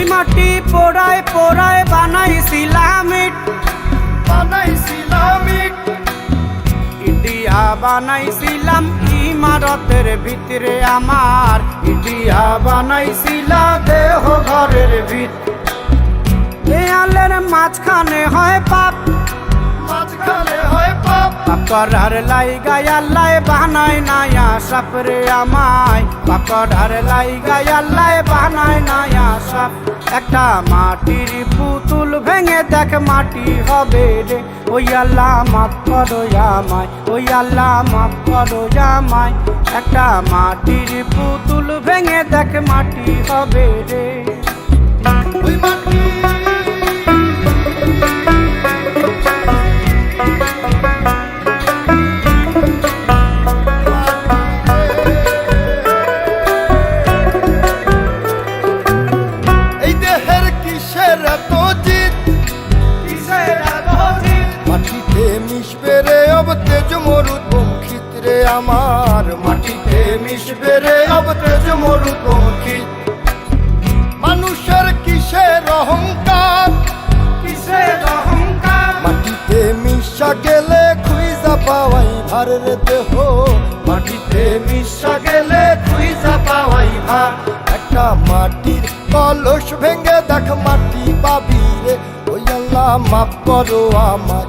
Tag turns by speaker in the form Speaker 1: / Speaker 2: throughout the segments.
Speaker 1: ওই মাটি পোড়ায় পোড়ায় বানাইছিলাম ইট। বানাইছিলাম ইট। ইটিয়া বানাইছিলাম ইমারতের ভিতরে আমার। ইটিয়া বানাইছিলা দেহ ঘরের ভিত। দেয়ালের হয়
Speaker 2: মাঝখানে হয় পাপ।
Speaker 1: পাকড়ার লাই গায়াল্লাই বানাই নায়া সাপরে আমায়। পাকড়ার লাই গায়াল্লাই বানাই নায়া সাপ একটা মাটির পুতুল ভেঙে দেখ মাটি হবে রে। ওই আল্লাহ মাফ করো আমায়, ওই আল্লাহ মাফ করো আমায়। একটা মাটির পুতুল ভেঙে দেখ মাটি হবে রে।
Speaker 2: ওই মাটি মিশবে রে অব তেজ মরুদ বঙ্কিত মানুষের কিসের অহংকার?
Speaker 1: কিসের অহংকার?
Speaker 2: মাটিতে মিশা গেলে খুইজা পাওয়াই ভারের দেহ। মাটিতে মিশা গেলে খুইজা পাওয়াই ভার। একটা মাটির কলস ভেঙে দেখ, মাটি পাবি রে। ওই আল্লাহ মাফ করো আমায়।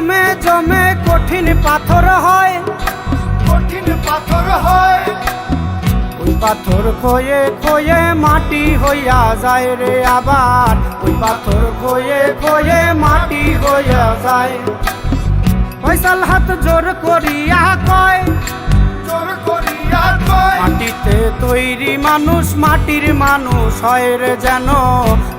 Speaker 1: জমে জমে কঠিন পাথর হয়।
Speaker 2: কঠিন পাথর হয়।
Speaker 1: ওই পাথর খয়ে খয়ে মাটি হইয়া যায় রে আবার। ওই পাথর খয়ে খয়ে মাটি হইয়া যায়। ফয়সাল হাত জোর করিয়া কয়
Speaker 2: জোর করিয়া
Speaker 1: মাটিতে তৈরি মানুষ, মাটির মানুষ হয় রে যেন।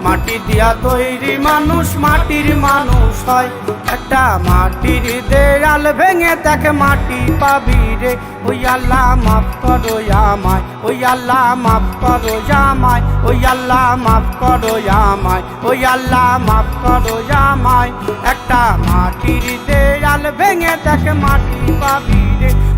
Speaker 1: মাটি দিয়া তৈরি মানুষ, মাটির মানুষ হয়। একটা মাটির দেয়াল ভেঙে দেখ, মাটি পাবি রে। ওই আল্লাহ মাফ করো আমায়, ওই আল্লাহ মাফ করো আমায়, ওই আল্লাহ মাফ করো আমায়, ওই আল্লাহ মাফ করো আমায়। একটা মাটির দেয়াল ভেঙে দেখ, মাটি পাবি রে।